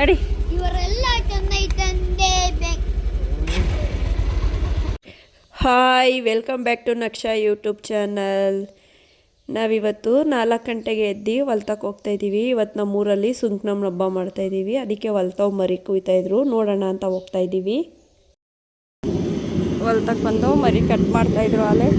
ನಡಿ ಇವರೆಲ್ಲ hi welcome back to Naksha YouTube channel ನಾವಿವತ್ತು ನಾಲ್ಕು ಗಂಟೆಗೆ ಎದ್ದು ಹೊಲ್ತಕ್ಕೆ ಹೋಗ್ತಾ ಇದ್ದೀವಿ. ಇವತ್ತು ನಮ್ಮೂರಲ್ಲಿ ಸುಂಕ್ನಮ್ಮ ಹಬ್ಬ ಮಾಡ್ತಾ ಇದ್ದೀವಿ. ಅದಕ್ಕೆ ಹೊಲ್ತಾವ್ ಮರಿ ಕುಯ್ತಾ ಇದ್ರು. ನೋಡೋಣ ಅಂತ ಹೋಗ್ತಾ ಇದ್ದೀವಿ. ಹೊಲ್ತಕ್ಕೆ ಬಂದು ಮರಿ ಕಟ್ ಮಾಡ್ತಾ ಇದ್ರು ಅಲ್ಲೇ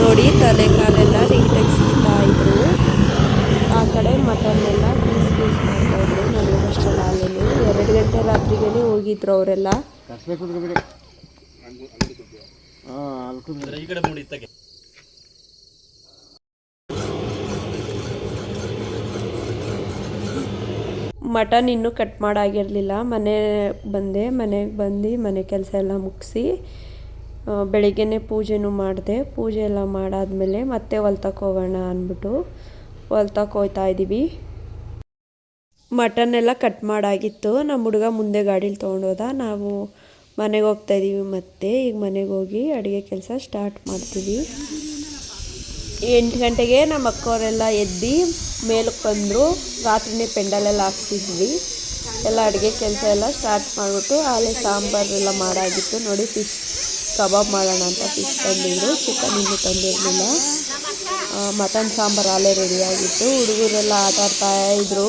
ನೋಡಿ ತಲೆ ಕಾಲೆಲ್ಲ ನೀಟಾಗಿ ಸೀತಾ ಇದ್ರು. ಆ ಕಡೆ ಮಟನ್ ಎಲ್ಲ ಪೀಸ್ ಪೀಸ್ ಮಾಡ್ತಾ ಇದ್ರು ಅಷ್ಟೆಲ್ಲ ಅಲ್ಲೇನು ಎರಡು ಗಂಟೆ ರಾತ್ರಿಗೇ ಹೋಗಿದ್ರು ಅವರೆಲ್ಲ. ಮಟನ್ ಇನ್ನೂ ಕಟ್ ಮಾಡಾಗಿರಲಿಲ್ಲ. ಮನೆ ಬಂದೆ, ಮನೆಗೆ ಬಂದು ಮನೆ ಕೆಲಸ ಎಲ್ಲ ಮುಗಿಸಿ ಬೆಳಿಗ್ಗೆನೆ ಪೂಜೆನೂ ಮಾಡಿದೆ. ಪೂಜೆ ಎಲ್ಲ ಮಾಡಾದಮೇಲೆ ಮತ್ತೆ ಹೊಲ್ತಕ್ಕೆ ಹೋಗೋಣ ಅಂದ್ಬಿಟ್ಟು ಹೊಲ್ತಕ್ಕೆ ಹೋಗ್ತಾ ಇದ್ದೀವಿ. ಮಟನ್ ಎಲ್ಲ ಕಟ್ ಮಾಡಾಗಿತ್ತು. ನಮ್ಮ ಹುಡುಗ ಮುಂದೆ ಗಾಡೀಲಿ ತೊಗೊಂಡೋದ ನಾವು ಮನೆಗೆ ಹೋಗ್ತಾ ಇದ್ದೀವಿ ಮತ್ತೆ. ಈಗ ಮನೆಗೆ ಹೋಗಿ ಅಡುಗೆ ಕೆಲಸ ಸ್ಟಾರ್ಟ್ ಮಾಡ್ತೀವಿ. ಎಂಟು ಗಂಟೆಗೆ ನಮ್ಮ ಅಕ್ಕವರೆಲ್ಲ ಎದ್ದು ಮೇಲಕ್ಕೆ ಬಂದರು. ರಾತ್ರಿನೇ ಪೆಂಡಲೆಲ್ಲ ಹಾಕ್ತಿದ್ವಿ ಎಲ್ಲ ಅಡುಗೆ ಕೆಲಸ ಎಲ್ಲ ಸ್ಟಾರ್ಟ್ ಮಾಡಿಬಿಟ್ಟು ಆಲೆ ಸಾಂಬಾರೆಲ್ಲ ಮಾಡಾಗಿತ್ತು. ನೋಡಿ ಫಿಶ್ ಕಬಾಬ್ ಮಾಡೋಣ ಅಂತ ಫಿಶ್ ತಂದಿದ್ರು. ಚಿಕನ್ ಇನ್ನೂ ತಂದಿರಲಿಲ್ಲ. ಮಟನ್ ಸಾಂಬಾರು ಅಲ್ಲೇ ರೆಡಿಯಾಗಿತ್ತು ಹುಡುಗರೆಲ್ಲ ಆಟ ಆಡ್ತಾ ಇದ್ರು.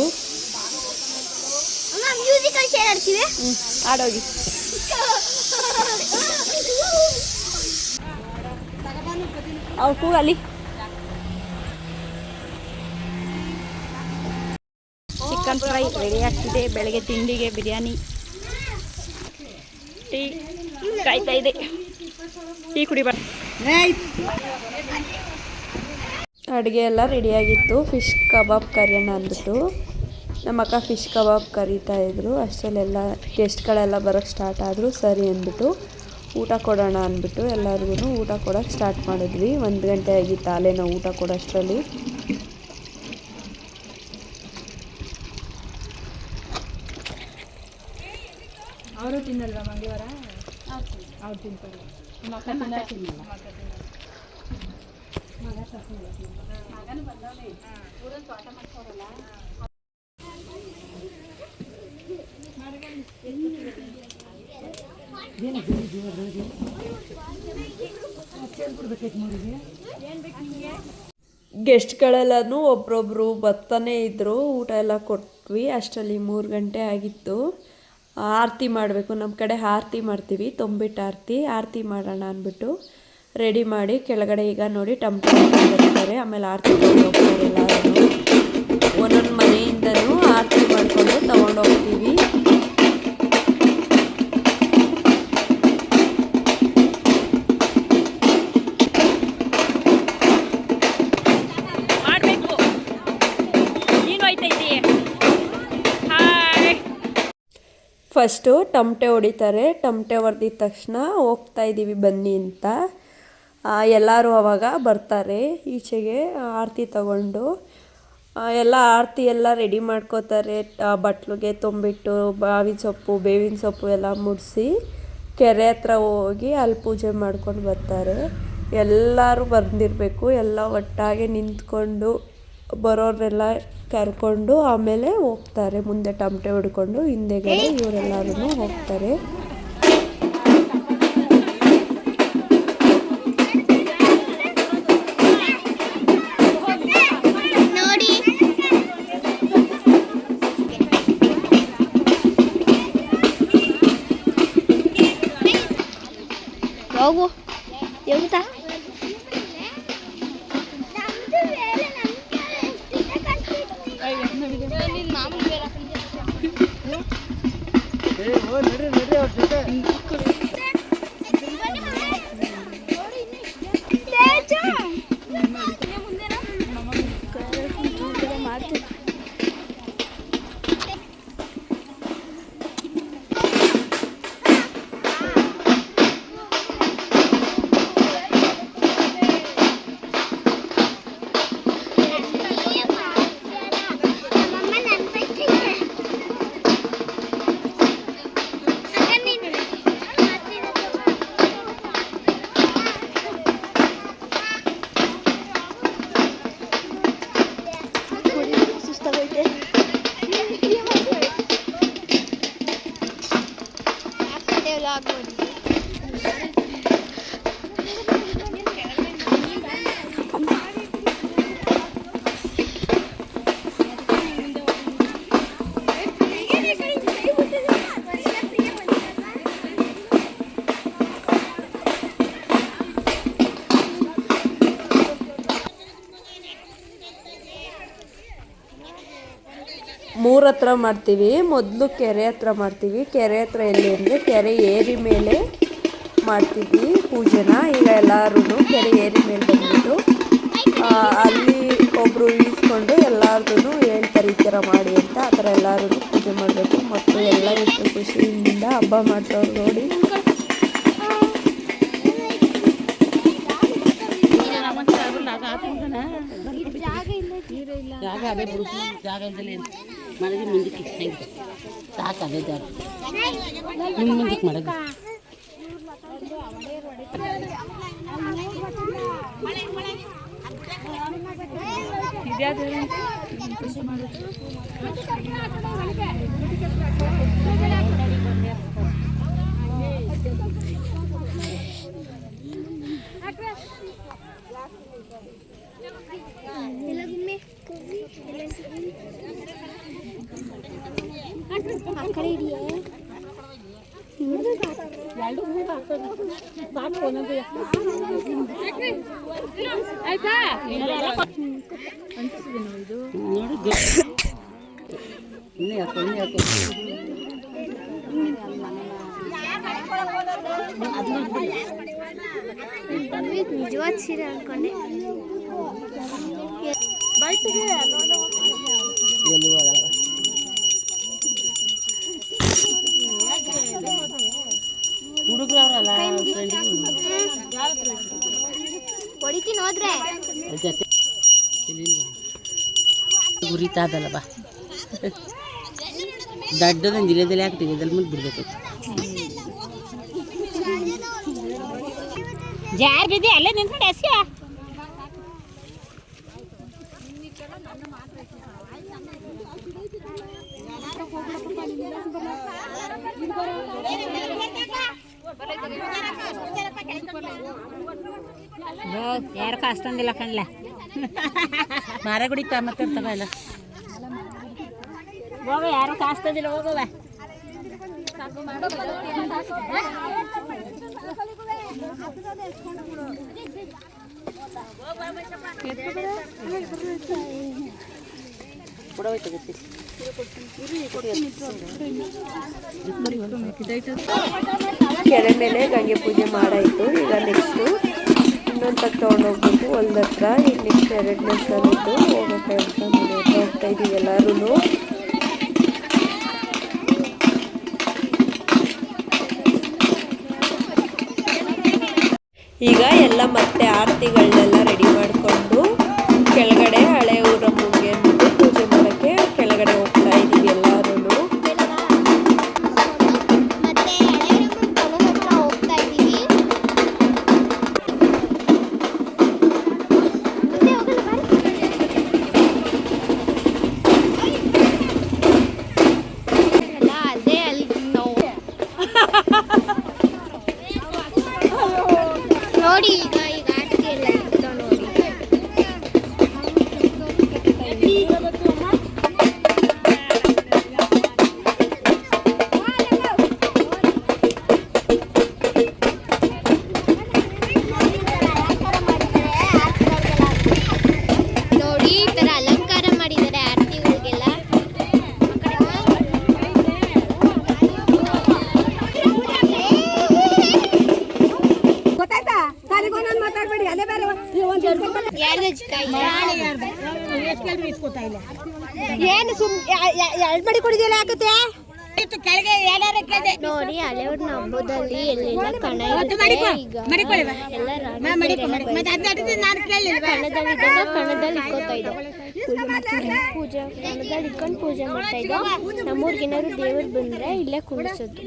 ಆಡೋಗಿ. ಅವ್ರು ಕೂಗಲಿ ಚಿಕನ್ ಫ್ರೈ ರೆಡಿ ಆಗ್ತಿದೆ. ಬೆಳಗ್ಗೆ ತಿಂಡಿಗೆ ಬಿರಿಯಾನಿ. ಟೀ. ಕಾಯ್ತಾ ಇದೆ. ಟೀ ಕುಡಿ ಅಡುಗೆ ಎಲ್ಲ ರೆಡಿಯಾಗಿತ್ತು. ಫಿಶ್ ಕಬಾಬ್ ಕರಿಯೋಣ ಅಂದ್ಬಿಟ್ಟು. ನಮ್ಮ ಅಕ್ಕ ಫಿಶ್ ಕಬಾಬ್ ಕರಿತಾ ಇದ್ರು. ಅಷ್ಟರಲ್ಲೆಲ್ಲ ಗೆಸ್ಟ್ಗಳೆಲ್ಲ ಬರೋಕ್ಕೆ ಸ್ಟಾರ್ಟ್ ಆದರು. ಸರಿ ಅಂದ್ಬಿಟ್ಟು ಊಟ ಕೊಡೋಣ ಅಂದ್ಬಿಟ್ಟು ಎಲ್ಲರಿಗೂ ಊಟ ಕೊಡೋಕ್ಕೆ ಸ್ಟಾರ್ಟ್ ಮಾಡಿದ್ವಿ. ಒಂದು ಗಂಟೆ ಆಗಿತ್ತು ಅಲ್ಲೇ ನಾವು ಊಟ ಕೊಡೋಷ್ಟರಲ್ಲಿ. ಅವರು ತಿನ್ನಲ್ವಾ ಮಂಗಳವಾರ? ಅವ್ರು ತಿಂತಾರೆ ಗೆಸ್ಟ್ಗಳೆಲ್ಲನೂ ಒಬ್ರೊಬ್ರು ಬರ್ತಾನೆ ಇದ್ದರು ಊಟ ಎಲ್ಲ ಕೊಟ್ವಿ. ಅಷ್ಟರಲ್ಲಿ ಮೂರು ಗಂಟೆ ಆಗಿತ್ತು. ಆರತಿ ಮಾಡಬೇಕು. ನಮ್ಮ ಕಡೆ ಆರತಿ ಮಾಡ್ತೀವಿ, ತೊಂಬಿಟ್ಟು ಆರತಿ. ಆರತಿ ಮಾಡೋಣ ಅಂದ್ಬಿಟ್ಟು ರೆಡಿ ಮಾಡಿ ಕೆಳಗಡೆ ಈಗ ನೋಡಿ ಟಮ್ಟೊ ಆಮೇಲೆ ಆರತಿ ಒಂದೊಂದು ಮನೆಯಿಂದನೂ ಆರತಿ ಮಾಡಿಕೊಂಡು ತಗೊಂಡೋಗ್ತೀವಿ. ಫಸ್ಟು ಟಮಟೆ ಹೊಡಿತಾರೆ. ಟಮಟೆ ಹೊಡೆದಿದ ತಕ್ಷಣ ಹೋಗ್ತಾ ಇದ್ದೀವಿ ಬನ್ನಿ ಅಂತ. ಎಲ್ಲರೂ ಅವಾಗ ಬರ್ತಾರೆ. ಈಚೆಗೆ ಆರತಿ ತಗೊಂಡು ಎಲ್ಲ ಆರತಿ ಎಲ್ಲ ರೆಡಿ ಮಾಡ್ಕೋತಾರೆ. ಬಟ್ಲಿಗೆ ತುಂಬಿಟ್ಟು ಬಾವಿನ ಸೊಪ್ಪು, ಬೇವಿನ ಸೊಪ್ಪು ಎಲ್ಲ ಮುಡಿಸಿ ಕೆರೆ ಹತ್ರ ಹೋಗಿ ಅಲ್ಲಿ ಪೂಜೆ ಮಾಡ್ಕೊಂಡು ಬರ್ತಾರೆ. ಎಲ್ಲರೂ ಬಂದಿರಬೇಕು. ಎಲ್ಲ ಒಟ್ಟಾಗೆ ನಿಂತ್ಕೊಂಡು ಬರೋರೆಲ್ಲ ಕರ್ಕೊಂಡು ಆಮೇಲೆ ಹೋಗ್ತಾರೆ. ಮುಂದೆ ಟಮಟೆ ಹೊಡ್ಕೊಂಡು ಹಿಂದೆಗಡೆ ಇವರೆಲ್ಲರೂ ಹೋಗ್ತಾರೆ. ಬ್ಲಾಗ್ ನೋಡಿ ಮೂರ ಹತ್ರ ಮಾಡ್ತೀವಿ ಮೊದಲು ಕೆರೆ ಹತ್ರ ಮಾಡ್ತೀವಿ. ಕೆರೆ ಹತ್ರ ಎಲ್ಲಿ ಅಂದರೆ ಕೆರೆ ಏರಿ ಮೇಲೆ ಮಾಡ್ತೀವಿ ಪೂಜೆನ. ಈಗ ಎಲ್ಲರೂ ಕೆರೆ ಏರಿ ಮೇಲೆ ಬಂದ್ಬಿಟ್ಟು ಅಲ್ಲಿ ಒಬ್ಬರು ಈಸ್ಕೊಂಡು ಎಲ್ಲಾರ್ದು ಹೇಳ್ತಾರೆ ಈ ಥರ ಮಾಡಿ ಅಂತ. ಆ ಥರ ಎಲ್ಲರೂ ಪೂಜೆ ಮಾಡಬೇಕು. ಮತ್ತು ಎಲ್ಲ ಎಷ್ಟು ಖುಷಿಯಿಂದ ಹಬ್ಬ ಮಾಡ್ತಾವ್ರು ನೋಡಿ. ಜಾಗ ಅದೇ ಬಿಡು ಜಾಗ ಇಲ್ದಲೇ ಮನೆಗೆ ಮುಂದಕ್ಕೆ ಹೆಂಗೆ ಸಾಕು ಅದೇ ಜಾಗ ಮುಂದೆ ಮುಂದಕ್ಕೆ ಮಾಡೋದು ಎಲ್ಲ ಗುಮ್ಮಿ ಆ ಕಡೆ ಇದೆಯೇ ನೋಡಿ ನಿಜವಾದ ಸೀರೆ ಅನ್ಕೊಂಡೆ ಎಲ್ಲೂ ಹೋಗಲ್ಲ ಹುಡುಗರು ಅವರಲ್ಲ ಹೊಡಿತೀನಿ ಹೋದ್ರೆ ಗುರಿತಾದಲ್ಲ ಬಾ. ದಡ್ಡದಂದು ಇಲ್ಲದಲ್ಲೇ ಹಾಕ್ತೀವಿ ಮುಂದೆ ಬಿಡ್ಬೇಕು ಜಾರ್ ಬಿದ್ದಿ ಅಲ್ಲೇ ನಿಂತ್ಕೊಂಡು ಎಸ್ಕೆ. ಯಾರು ಕಾಸ್ತಂದಿಲ್ಲ ಕಣ್ಲ. ಮಾರ ಗುಡಿತ ಮತ್ತೆ ತಗೊಳ್ಳ ಹೋಗ ಯಾರು ಕಾಸ್ತದಿಲ್ಲ ಹೋಗವ ಕೆರೆ ಮೇಲೆ ಗಂಗೆ ಪೂಜೆ ಮಾಡಾಯಿತು. ಈಗ ನೆಕ್ಸ್ಟು ಇನ್ನೊಂದು ತಕ್ಕ ತೊಗೊಂಡೋಗ್ಬೇಕು ಹೊಲ್ದ ಹತ್ರ ಈಗ ನೆಕ್ಸ್ಟ್ ಎರಡನೇ ನೋಡಿ ಹೋಗ್ತಾ ಇದ್ದೀವಿ ಎಲ್ಲರೂ ಈಗ ಎಲ್ಲ ಮತ್ತೆ ಆರತಿಗಳನ್ನೆಲ್ಲ ರೆಡಿ ಮಾಡಿಕೊಂಡು ನೋಡಿ ಎರಡು ಮಡಿ ಯಾಕತ್ತೆ? ನೋಡಿ ನಂಬೋದಲ್ಲಿ ಎಲ್ಲೆಲ್ಲ ಕಣ. ಈಗ ಎಲ್ಲ ಕಣದಲ್ಲಿ ಇಕ್ಕೋತಾ ಪೂಜೆ ಕಣದಲ್ಲಿ ಇಕ್ಕೊಂಡು ಪೂಜೆ ಮಾಡ್ತಾ ಇದ್ದೋ. ನಮ್ಮೂರ್ಗೇನಾದ್ರು ದೇವರು ಬಂದ್ರೆ ಇಲ್ಲೇ ಕುಣಿಸೋದು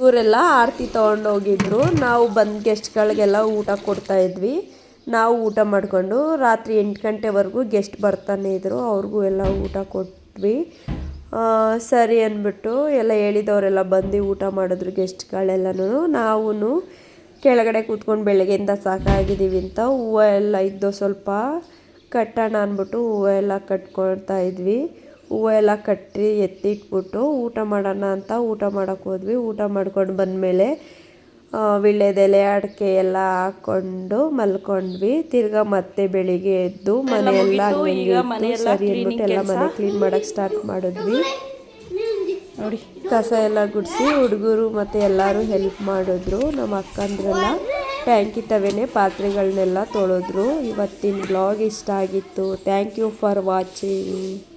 ಇವರೆಲ್ಲ ಆರತಿ ತೊಗೊಂಡೋಗಿದ್ರು. ನಾವು ಬಂದ ಗೆಸ್ಟ್ಗಳಿಗೆಲ್ಲ ಊಟ ಕೊಡ್ತಾ ಇದ್ವಿ. ನಾವು ಊಟ ಮಾಡಿಕೊಂಡು ರಾತ್ರಿ ಎಂಟು ಗಂಟೆವರೆಗೂ ಗೆಸ್ಟ್ ಬರ್ತಾನೆ ಇದ್ದರು ಅವ್ರಿಗೂ ಎಲ್ಲ ಊಟ ಕೊಟ್ವಿ. ಸರಿ ಅಂದ್ಬಿಟ್ಟು ಎಲ್ಲ ಹೇಳಿದವರೆಲ್ಲ ಬಂದು ಊಟ ಮಾಡಿದ್ರು ಗೆಸ್ಟ್ಗಳೆಲ್ಲನೂ. ನಾವೂ ಕೆಳಗಡೆ ಕೂತ್ಕೊಂಡು ಬೆಳಗ್ಗೆಯಿಂದ ಸಾಕಾಗಿದ್ದೀವಿ ಅಂತ ಹೂವು ಎಲ್ಲ ಇದ್ದು ಸ್ವಲ್ಪ ಕಟ್ಟೋಣ ಅಂದ್ಬಿಟ್ಟು ಹೂವು ಎಲ್ಲ ಕಟ್ಕೊಳ್ತಾ ಇದ್ವಿ. ಹೂವು ಎಲ್ಲ ಕಟ್ಟಿ ಎತ್ತಿಟ್ಬಿಟ್ಟು ಊಟ ಮಾಡೋಣ ಅಂತ ಊಟ ಮಾಡೋಕ್ಕೆ ಹೋದ್ವಿ. ಊಟ ಮಾಡ್ಕೊಂಡು ಬಂದಮೇಲೆ ವಿಳ್ಯದೆಲೆ ಅಡಿಕೆ ಎಲ್ಲ ಹಾಕ್ಕೊಂಡು ಮಲ್ಕೊಂಡ್ವಿ. ತಿರ್ಗ ಮತ್ತೆ ಬೆಳಿಗ್ಗೆ ಎದ್ದು ಮನೆಯೆಲ್ಲ ಸರಿ ಅಂದ್ಬಿಟ್ಟು ಎಲ್ಲ ಮನೆ ಕ್ಲೀನ್ ಮಾಡೋಕ್ಕೆ ಸ್ಟಾರ್ಟ್ ಮಾಡಿದ್ವಿ. ನೋಡಿ. ಕಸ ಎಲ್ಲ ಗುಡಿಸಿ ಹುಡುಗರು ಮತ್ತು ಎಲ್ಲರೂ ಹೆಲ್ಪ್ ಮಾಡಿದ್ರು. ನಮ್ಮ ಅಕ್ಕಂದ್ರೆಲ್ಲ ಟ್ಯಾಂಕ್ ತವೇನೆ ಪಾತ್ರೆಗಳನ್ನೆಲ್ಲ ತೊಳೆದ್ರು. ಇವತ್ತಿನ ಬ್ಲಾಗ್ ಇಷ್ಟ ಆಗಿತ್ತು. Thank you for watching